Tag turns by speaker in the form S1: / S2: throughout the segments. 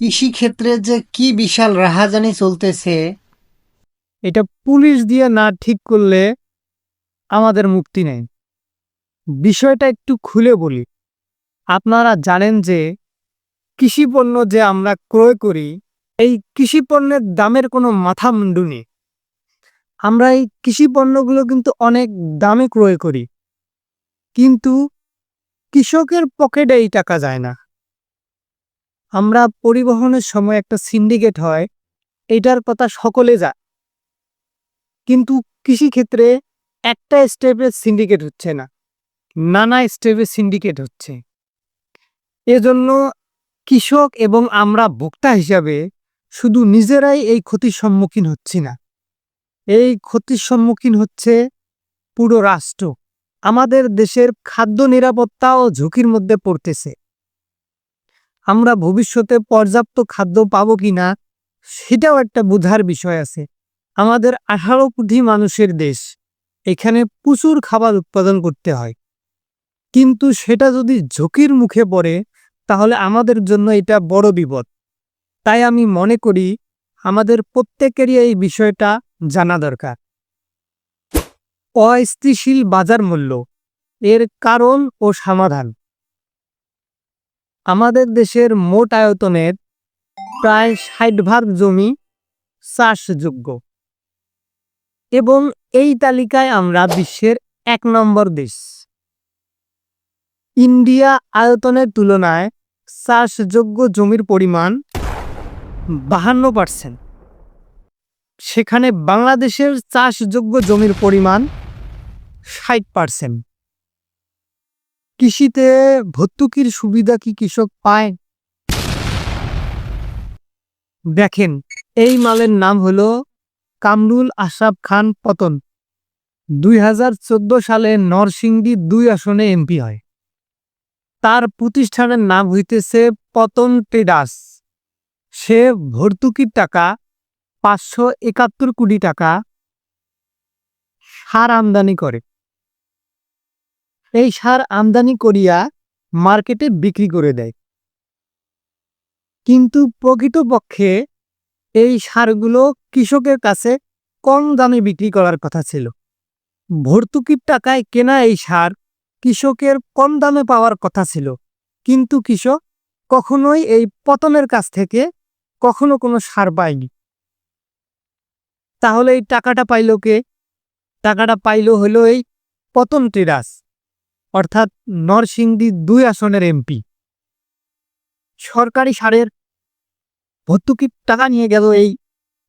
S1: কৃষি ক্ষেত্রে যে কি বিশাল রাহাজানি চলতেছে,
S2: এটা পুলিশ দিয়ে না ঠিক করলে আমাদের মুক্তি নেই। বিষয়টা একটু খুলে বলি। আপনারা জানেন যে কৃষি পণ্য যে আমরা ক্রয় করি, এই কৃষি পণ্যের দামের কোনো মাথা মুন্ডু নেই। আমরা এই কৃষি পণ্যগুলো কিন্তু অনেক দামে ক্রয় করি। কিন্তু কৃষকের পকেটে এই টাকা যায় না। আমরা পরিবহনের সময় একটা সিন্ডিকেট হয়, এটার কথা সকলে যায় কিন্তু কৃষিক্ষেত্রে একটা স্টেপে সিন্ডিকেট হচ্ছে না, নানা স্টেপে সিন্ডিকেট হচ্ছে। এজন্য কৃষক এবং আমরা ভোক্তা হিসাবে শুধু নিজেরাই এই ক্ষতির সম্মুখীন হচ্ছি না। এই ক্ষতির সম্মুখীন হচ্ছে পুরো রাষ্ট্র। আমাদের দেশের খাদ্য নিরাপত্তাও ঝুঁকির মধ্যে পড়তেছে। আমরা ভবিষ্যতে পর্যাপ্ত খাদ্য পাবো কিনা, সেটাও একটা বোঝার বিষয় আছে। আমাদের আঠারো কোটি মানুষের দেশ, এখানে প্রচুর খাবার উৎপাদন করতে হয়। কিন্তু সেটা যদি ঝুঁকির মুখে পড়ে, তাহলে আমাদের জন্য এটা বড় বিপদ। তাই আমি মনে করি, আমাদের প্রত্যেকেরই এই বিষয়টা জানা দরকার। অস্থিতিশীল বাজার মূল্য, এর কারণ ও সমাধান। আমাদের দেশের মোট আয়তনের প্রায় ষাট ভাগ জমি চাষযোগ্য। এবং এই তালিকায় আমরা বিশ্বের এক নম্বর দেশ। ইন্ডিয়া আয়তনের তুলনায় চাষযোগ্য জমির পরিমাণ বাহান্ন পার্সেন্ট। সেখানে বাংলাদেশের চাষযোগ্য জমির পরিমাণ ষাট পার্সেন্ট। কৃষিতে ভর্তুকির সুবিধা কি কৃষক পায়? দেখেন, এই মালের নাম হলো কামরুল আশরাফ খান পতন। দুই হাজার চোদ্দ সালে নরসিংদী দুই আসনে এমপি হয়। তার প্রতিষ্ঠানের নাম হইতেছে পতন ট্রেডার্স। সে ভর্তুকির টাকা পাঁচশো একাত্তর কোটি টাকা সার আমদানি করে। এই সার আমদানি করিয়া মার্কেটে বিক্রি করে দেয়। কিন্তু প্রকৃতপক্ষে এই সারগুলো কৃষকের কাছে কম দামে বিক্রি করার কথা ছিল। ভর্তুকির টাকায় কেনা এই সার কৃষকের কম দামে পাওয়ার কথা ছিল। কিন্তু কৃষক কখনোই এই পতনের কাছ থেকে কখনো কোনো সার পায়নি। তাহলে এই টাকাটা পাইল কে? টাকাটা পাইল হলো এই পতন ট্রেডার্স অর্থাৎ নরসিংদী দুই আসনের এমপি। সরকারি সারের ভর্তুকির টাকা নিয়ে গেল এই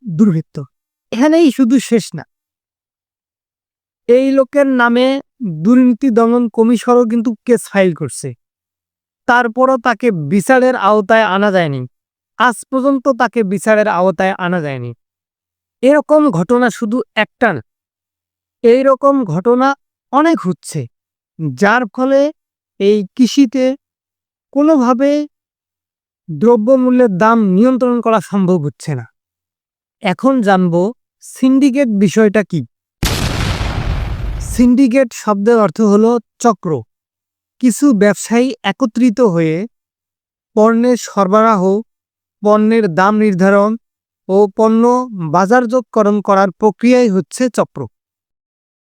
S2: দুর্বৃত্ত। এখানেই শুধু শেষ না। এই লোকের নামে দুর্নীতি দমন কমিশনও কিন্তু কেস ফাইল করছে। তারপরও তাকে বিচারের আওতায় আনা যায়নি। আজ পর্যন্ত তাকে বিচারের আওতায় আনা যায়নি। এরকম ঘটনা শুধু একটা না। এইরকম ঘটনা অনেক হচ্ছে। যার ফলে এই কৃষিতে কোনোভাবে দ্রব্যমূল্যের দাম নিয়ন্ত্রণ করা সম্ভব হচ্ছে না। এখন জানব সিন্ডিকেট বিষয়টা কি? সিন্ডিকেট শব্দের অর্থ হলো চক্র। কিছু ব্যবসায়ী একত্রিত হয়ে পণ্যের সরবরাহ, পণ্যের দাম নির্ধারণ ও পণ্য বাজারযোগকরণ করার প্রক্রিয়াই হচ্ছে চক্র।